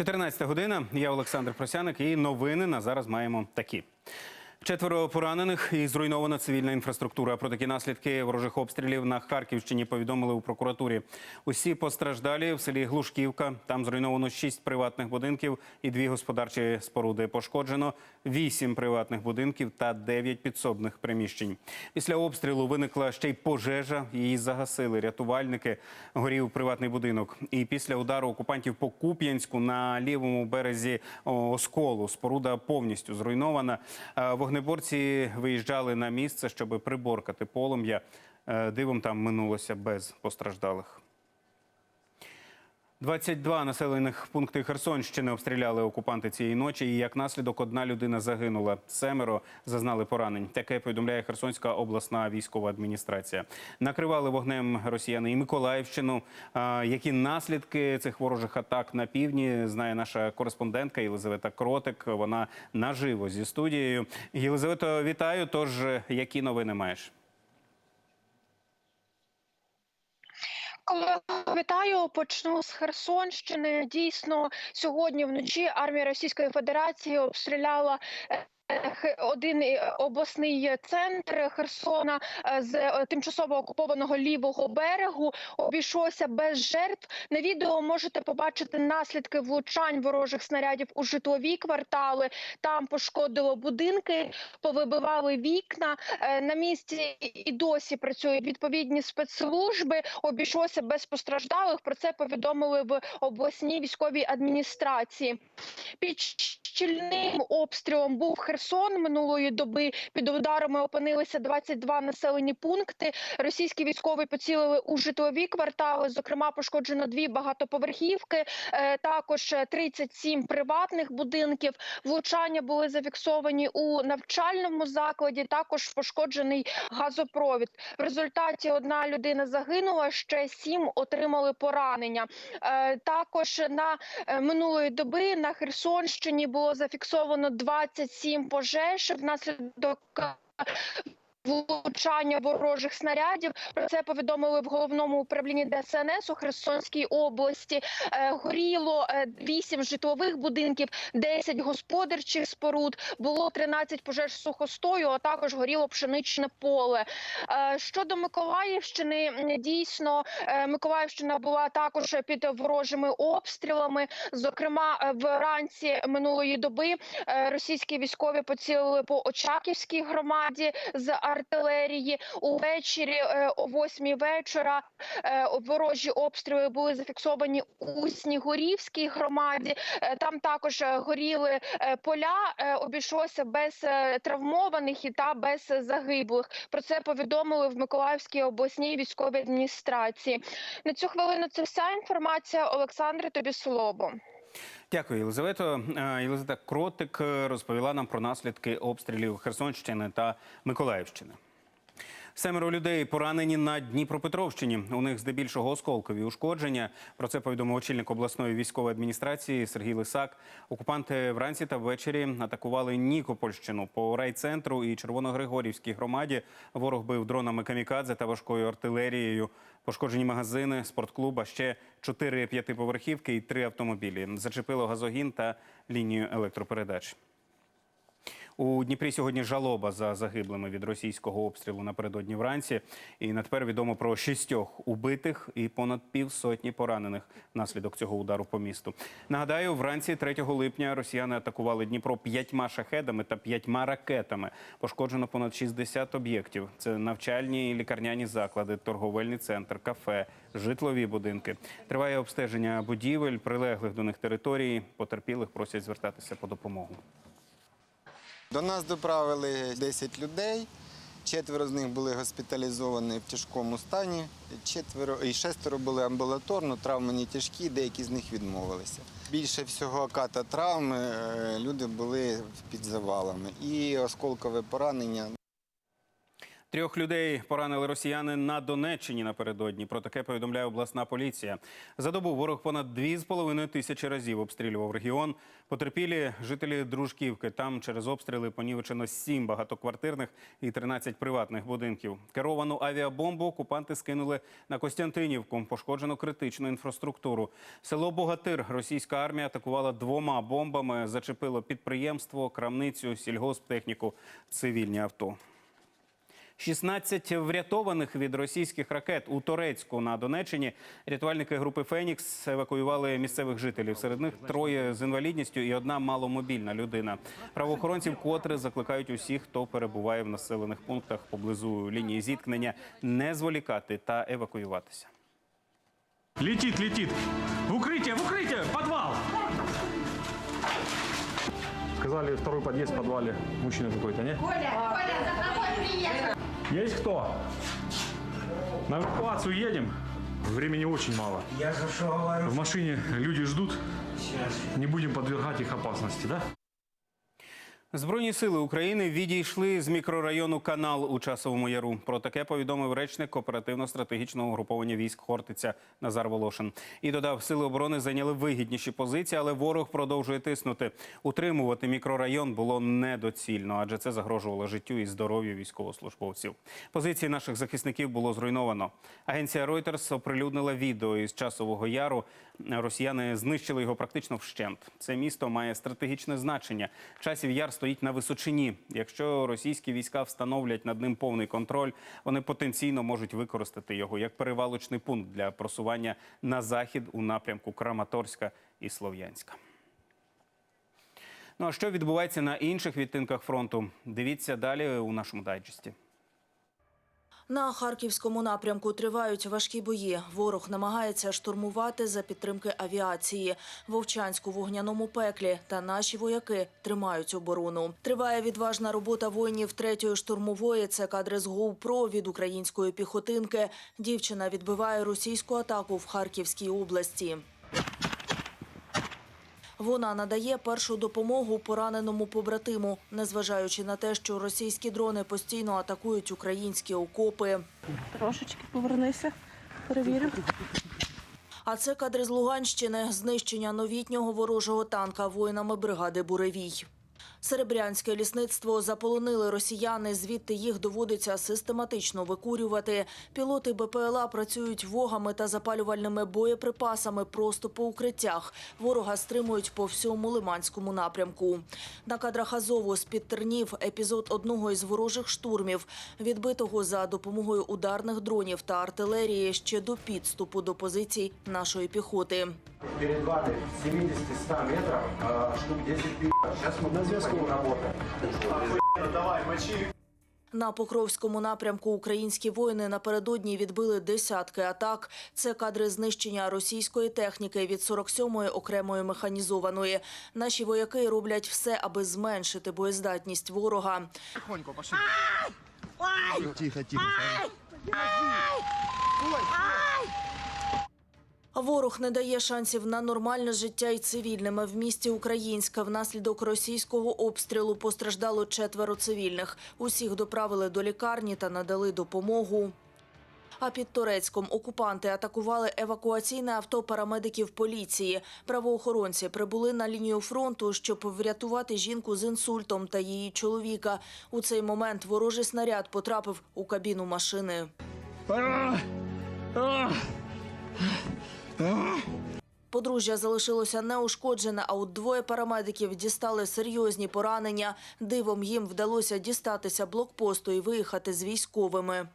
14 година. Я Олександр Просяник. І новини на зараз маємо такі. Четверо поранених і зруйнована цивільна інфраструктура. Про такі наслідки ворожих обстрілів на Харківщині повідомили у прокуратурі. Усі постраждалі в селі Глушківка. Там зруйновано шість приватних будинків і дві господарчі споруди. Пошкоджено вісім приватних будинків та дев'ять підсобних приміщень. Після обстрілу виникла ще й пожежа. Її загасили рятувальники. Горів приватний будинок. І після удару окупантів по Куп'янську на лівому березі Осколу споруда повністю зруйнована. Вогнеборці виїжджали на місце, щоб приборкати полум'я. Е, Дивом там минулося без постраждалих. 22 населених пункти Херсонщини обстріляли окупанти цієї ночі. І як наслідок одна людина загинула. Семеро зазнали поранень. Таке повідомляє Херсонська обласна військова адміністрація. Накривали вогнем росіяни і Миколаївщину. Які наслідки цих ворожих атак на півдні знає наша кореспондентка Єлизавета Кротик. Вона наживо зі студією. Єлизавето, вітаю. Тож які новини маєш? Вітаю, почну з Херсонщини. Дійсно, сьогодні вночі армія Російської Федерації обстріляла. Один е, обласний центр Херсона е, з е, тимчасово окупованого лівого берегу обійшлося без жертв. На відео можете побачити наслідки влучань ворожих снарядів у житлові квартали. Там пошкодило будинки, повибивали вікна. На місці і досі працюють відповідні спецслужби. Обійшлося без постраждалих. Про це повідомили в обласній військовій адміністрації. Під щільним обстрілом був Херсон минулої доби. Під ударами опинилися 22 населені пункти. Російські військові поцілили у житлові квартали. Зокрема, пошкоджено дві багатоповерхівки. е, Також е, 37 приватних будинків. Влучання були зафіксовані у навчальному закладі. Також пошкоджений газопровід. В результаті одна людина загинула, ще сім отримали поранення. Е, Також на е, минулої доби на Херсонщині було зафіксовано 27 пожеж внаслідок. Влучання ворожих снарядів про це повідомили в головному управлінні ДСНС у Херсонській області. Е, горіло е, 8 житлових будинків, 10 господарчих споруд. Було 13 пожеж сухостою, а також горіло пшеничне поле. Е, щодо Миколаївщини, дійсно Миколаївщина була також під ворожими обстрілами. Зокрема, вранці минулої доби російські військові поцілили по Очаківській громаді з артилерії. Увечері е, о 8 вечора е, ворожі обстріли були зафіксовані у Снігурівській громаді. Е, Там також горіли поля. Обійшлося без травмованих і та без загиблих. Про це повідомили в Миколаївській обласній військовій адміністрації. На цю хвилину це вся інформація. Олександре, тобі слово. Дякую, Єлизавето. Е, Єлизавета Кротик е, розповіла нам про наслідки обстрілів Херсонщини та Миколаївщини. Семеро людей поранені на Дніпропетровщині. У них здебільшого осколкові ушкодження. Про це повідомив очільник обласної військової адміністрації Сергій Лисак. Окупанти вранці та ввечері атакували Нікопольщину по райцентру і Червоногригорівській громаді. Ворог бив дронами камікадзе та важкою артилерією. Пошкоджені магазини, спортклуб, а ще чотири п'ятиповерхівки і три автомобілі. Зачепило газогін та лінію електропередач. У Дніпрі сьогодні жалоба за загиблими від російського обстрілу напередодні вранці. І на тепер відомо про шістьох убитих і понад півсотні поранених внаслідок цього удару по місту. Нагадаю, вранці 3 липня росіяни атакували Дніпро п'ятьма шахедами та п'ятьма ракетами. Пошкоджено понад 60 об'єктів. Це навчальні і лікарняні заклади, торговельний центр, кафе, житлові будинки. Триває обстеження будівель, прилеглих до них територій. Потерпілих просять звертатися по допомогу. До нас доправили 10 людей. Четверо з них були госпіталізовані в тяжкому стані. Четверо і шестеро були амбулаторно, травми не тяжкі, деякі з них відмовилися. Більше всього ката травм е, люди були під завалами і осколкове поранення Трьох людей поранили росіяни на Донеччині напередодні. Про таке повідомляє обласна поліція. За добу ворог понад 2,5 тисячі разів обстрілював регіон. Потерпілі жителі Дружківки. Там через обстріли понівечено 7 багатоквартирних і 13 приватних будинків. Керовану авіабомбу окупанти скинули на Костянтинівку. Пошкоджено критичну інфраструктуру. Село Богатир російська армія атакувала двома бомбами. Зачепило підприємство, крамницю, сільгосптехніку, цивільні авто. 16 врятованих від російських ракет у Торецьку на Донеччині. Рятувальники групи Фенікс евакуювали місцевих жителів. Серед них троє з інвалідністю і одна маломобільна людина. Правоохоронці вкотре закликають усіх, хто перебуває в населених пунктах поблизу лінії зіткнення, не зволікати та евакуюватися. Летит, летит. В укрытие, в укрытие, в подвал. Сказали, второй подъезд в подвале. Мужчина какой-то, не? Коля, Коля, за тобой приехал. Есть кто? На эвакуацию едем. Времени очень мало. Я что говорю? В машине люди ждут. Сейчас. Не будем подвергать их опасности, да? Збройні сили України відійшли з мікрорайону Канал у часовому яру. Про таке повідомив речник оперативно-стратегічного угруповання військ Хортиця Назар Волошин. І додав, сили оборони зайняли вигідніші позиції, але ворог продовжує тиснути. Утримувати мікрорайон було недоцільно, адже це загрожувало життю і здоров'ю військовослужбовців. Позиції наших захисників було зруйновано. Агенція Reuters оприлюднила відео із часового яру. Росіяни знищили його практично вщент. Це місто має стратегічне значення. Часів яр стоїть на височині. Якщо російські війська встановлять над ним повний контроль, вони потенційно можуть використати його як перевалочний пункт для просування на захід у напрямку Краматорська і Слов'янська. Ну а що відбувається на інших відтинках фронту? Дивіться далі у нашому дайджесті. На харківському напрямку тривають важкі бої. Ворог намагається штурмувати за підтримки авіації. Вовчанську вогняному пеклі та наші вояки тримають оборону. Триває відважна робота воїнів третьої штурмової. Це кадри з GoPro від української піхотинки. Дівчина відбиває російську атаку в Харківській області. Вона надає першу допомогу пораненому побратиму, незважаючи на те, що російські дрони постійно атакують українські окопи. Трошечки повернися, перевірю. А це кадри з Луганщини, знищення новітнього ворожого танка воїнами бригади Буревій. Серебрянське лісництво заполонили росіяни. Звідти їх доводиться систематично викурювати. Пілоти БПЛА працюють вогами та запалювальними боєприпасами просто по укриттях. Ворога стримують по всьому лиманському напрямку. На кадрах Азову з під тернів епізод одного із ворожих штурмів, відбитого за допомогою ударних дронів та артилерії ще до підступу до позицій нашої піхоти. Перед вами 70-100 метров, а, штук 10 пи***. Сейчас мы будем по ним работать. На Покровському напрямку українські воїни напередодні відбили десятки атак. Це кадри знищення російської техніки від 47-ї окремої механізованої. Наші вояки роблять все, аби зменшити боєздатність ворога. Ворог не дає шансів на нормальне життя й цивільним. В місті Українська внаслідок російського обстрілу постраждало четверо цивільних. Усіх доправили до лікарні та надали допомогу. А під Турецьком окупанти атакували евакуаційне авто парамедиків поліції. Правоохоронці прибули на лінію фронту, щоб врятувати жінку з інсультом та її чоловіка. У цей момент ворожий снаряд потрапив у кабіну машини. Подружжя залишилося неушкоджене, а от двоє парамедиків дістали серйозні поранення. Дивом їм вдалося дістатися блокпосту і виїхати з військовими.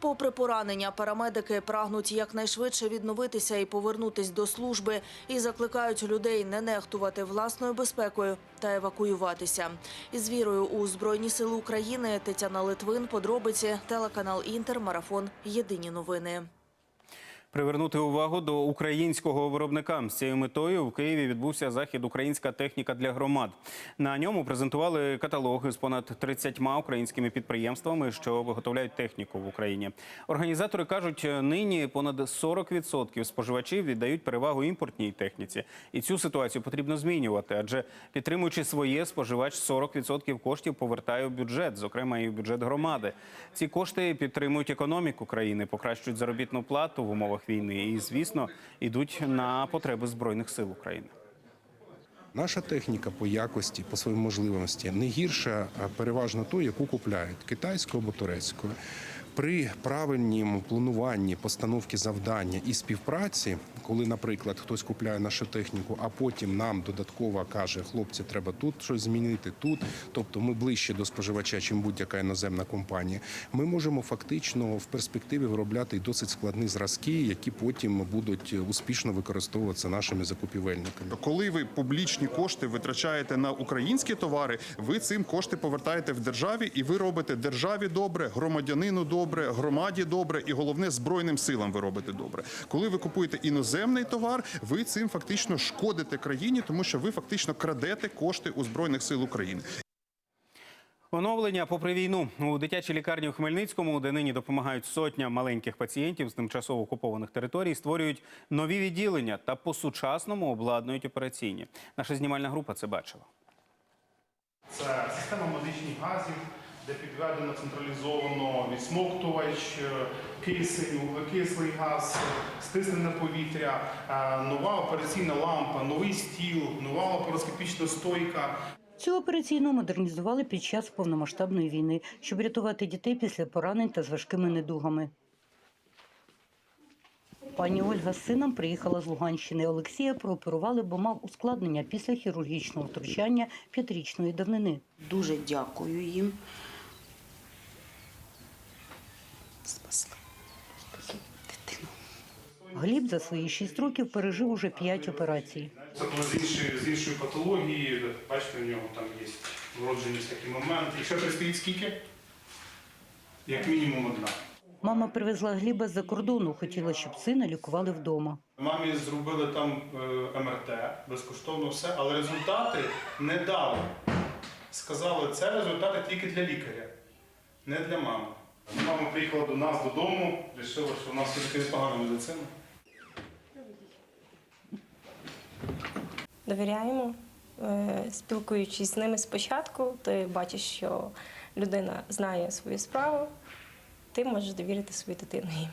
Попри поранення, парамедики прагнуть якнайшвидше відновитися і повернутись до служби і закликають людей не нехтувати власною безпекою та евакуюватися. Із вірою у Збройні Сили України Тетяна Литвин, подробиці, телеканал Інтер, марафон. Єдині новини. Привернути увагу до українського виробника з цією метою в Києві відбувся захід Українська техніка для громад. На ньому презентували каталоги з понад 30 українськими підприємствами, що виготовляють техніку в Україні. Організатори кажуть, нині понад 40% споживачів віддають перевагу імпортній техніці, і цю ситуацію потрібно змінювати. Адже підтримуючи своє, споживач 40% коштів повертає в бюджет, зокрема і в бюджет громади. Ці кошти підтримують економіку країни, покращують заробітну плату в умовах війни і, звісно, йдуть на потреби збройних сил України. Наша техніка по якості, по своїм можливості не гірша переважно ту, яку купляють китайською або турецькою. При правильному плануванні постановки завдання і співпраці, коли, наприклад, хтось купляє нашу техніку, а потім нам додатково каже, хлопці, треба тут щось змінити, тут. Тобто ми ближче до споживача, чим будь-яка іноземна компанія. Ми можемо фактично в перспективі виробляти досить складні зразки, які потім будуть успішно використовуватися нашими закупівельниками. Коли ви публічні кошти витрачаєте на українські товари, ви цим кошти повертаєте в державі, і ви робите державі добре, громадянину добре, громаді добре, і головне збройним силам ви робите добре. Коли ви купуєте іноземний товар, ви цим фактично шкодите країні, тому що ви фактично крадете кошти у збройних сил України. Оновлення попри війну у дитячій лікарні в Хмельницькому, де нині допомагають сотням маленьких пацієнтів з тимчасово окупованих територій, створюють нові відділення та по-сучасному обладнують операційні. Наша знімальна група це бачила. Це система медичних газів, де підведено централізовано відсмоктувач, е, кисень, вуглекислий газ, е, стиснене повітря, е, нова операційна лампа, новий стіл, нова лапароскопічна стойка. Цю операційну модернізували під час повномасштабної війни, щоб рятувати дітей після поранень та з важкими недугами. Пані Ольга з сином приїхала з Луганщини. Олексія прооперували, бо мав ускладнення після хірургічного втручання п'ятирічної давнини. Дуже дякую їм. Спасли. Дитину. Гліб за свої шість років пережив уже п'ять операцій. Це було з іншої, з іншої патології. Бачите, у нього там є вроджені такі моменти. І ще предстоїть скільки? Як мінімум одна. Мама привезла Гліба з-за кордону, хотіла, щоб сина лікували вдома. Мамі зробили там е, МРТ, безкоштовно все, але результати не дали. Сказали, це результати тільки для лікаря, не для мами. Мама приїхала до нас додому, вирішила, що у нас все-таки непогана медицина. Довіряємо. Е, Спілкуючись з ними спочатку, ти бачиш, що людина знає свою справу, ти можеш довірити свою дитину їм.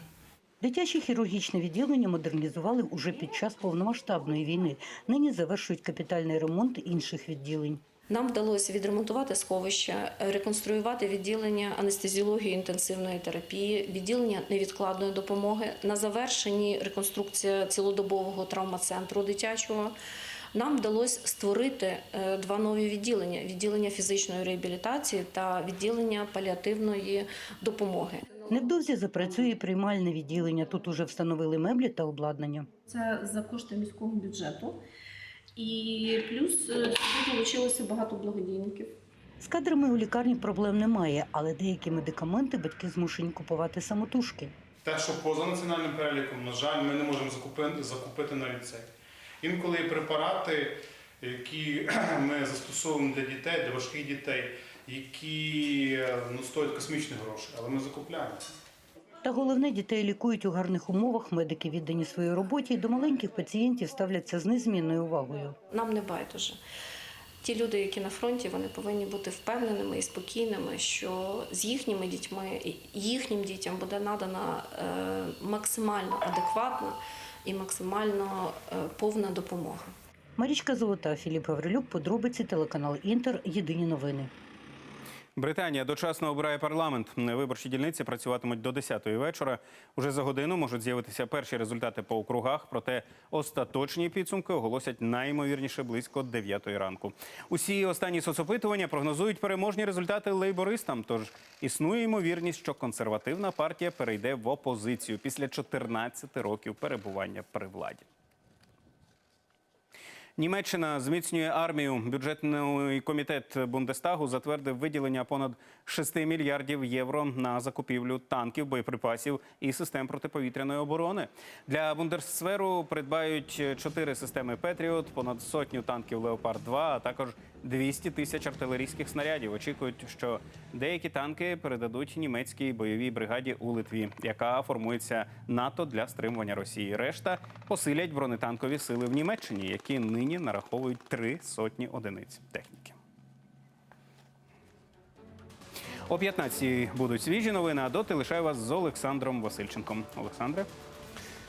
Дитяче хірургічне відділення модернізували уже під час повномасштабної війни. Нині завершують капітальний ремонт інших відділень. Нам вдалося відремонтувати сховище, реконструювати відділення анестезіології інтенсивної терапії, відділення невідкладної допомоги. На завершенні реконструкція цілодобового травмацентру дитячого. Нам вдалося створити е, два нові відділення: відділення фізичної реабілітації та відділення паліативної допомоги. Невдовзі запрацює приймальне відділення. Тут уже встановили меблі та обладнання. Це за кошти міського бюджету. І плюс е, сюди долучилося багато благодійників. З кадрами у лікарні проблем немає, але деякі медикаменти батьки змушені купувати самотужки. Те, що поза національним переліком, на жаль, ми не можемо закупити, закупити на ліцей. Інколи препарати, які ми застосовуємо для дітей, для важких дітей, які е, ну, стоять космічні гроші, але ми закупляємо. Та головне, дітей лікують у гарних умовах. Медики віддані своїй роботі і до маленьких пацієнтів ставляться з незмінною увагою. Нам не байдуже. Ті люди, які на фронті, вони повинні бути впевненими і спокійними, що з їхніми дітьми їхнім дітям буде надана е, максимально адекватна і максимально е, повна допомога. Марічка Золота, Філіп Гаврилюк, подробиці телеканал Інтер. Єдині новини. Британія дочасно обирає парламент. Виборчі дільниці працюватимуть до 10-ї вечора. Уже за годину можуть з'явитися перші результати по округах. Проте остаточні підсумки оголосять найімовірніше близько 9-ї ранку. Усі останні соцопитування прогнозують переможні результати лейбористам. Тож існує ймовірність, що консервативна партія перейде в опозицію після 14 років перебування при владі. Німеччина зміцнює армію. Бюджетний комітет Бундестагу затвердив виділення понад 6 мільярдів євро на закупівлю танків, боєприпасів і систем протиповітряної оборони. Для Бундесверу придбають чотири системи Петріот, понад сотню танків Леопард 2 а також 200 тисяч артилерійських снарядів. Очікують, що деякі танки передадуть німецькій бойовій бригаді у Литві, яка формується НАТО для стримування Росії. Решта посилять бронетанкові сили в Німеччині, які нині нараховують три сотні одиниць техніки. О 15 будуть свіжі новини. А доти лишаю вас з Олександром Васильченком. Олександре.